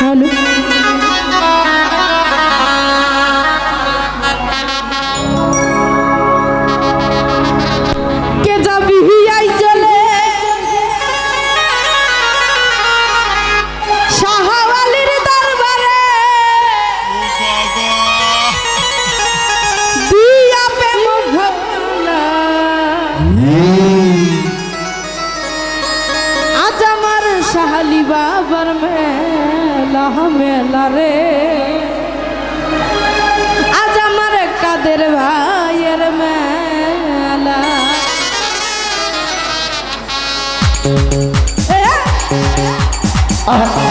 তাহলে ঝামেলা রে। আজ আমার কাদের ভাইয়ের মেলা। আহ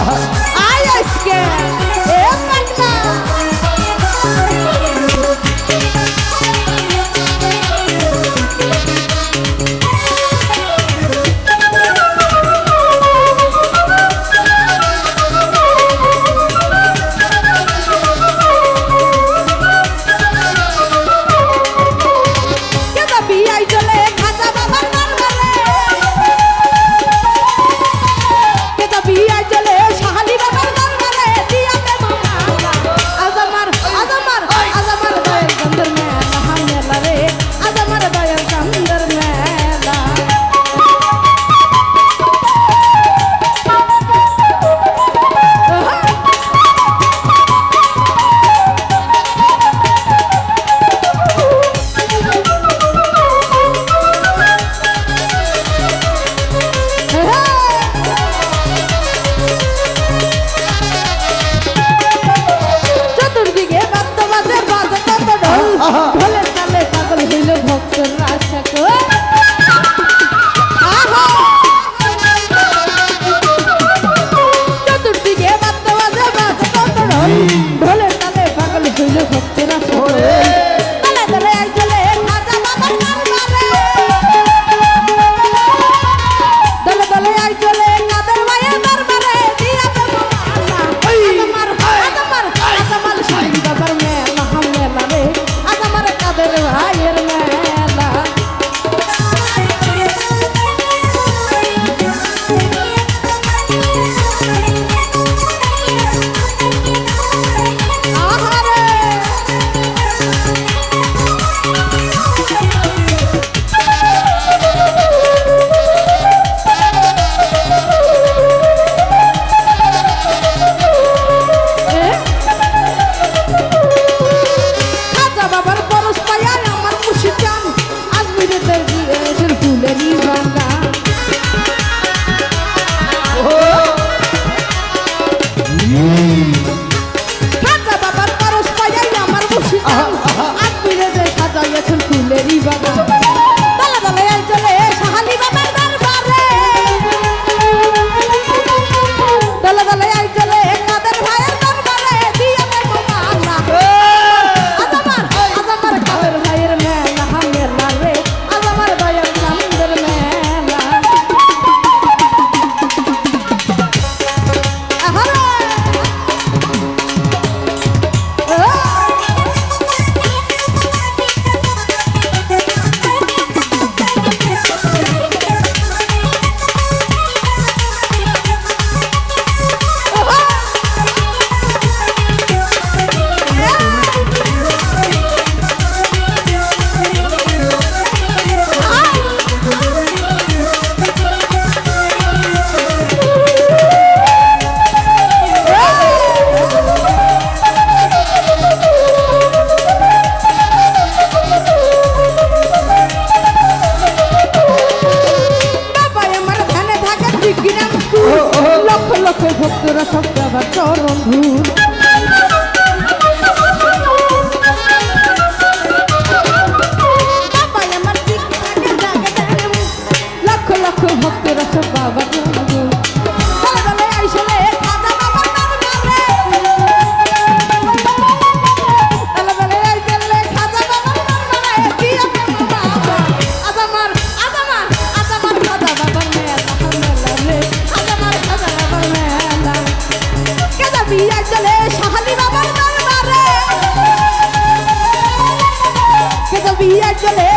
মধুর লক্ষ লক্ষ ভক্তরা সব বাবা দিয়ে চলে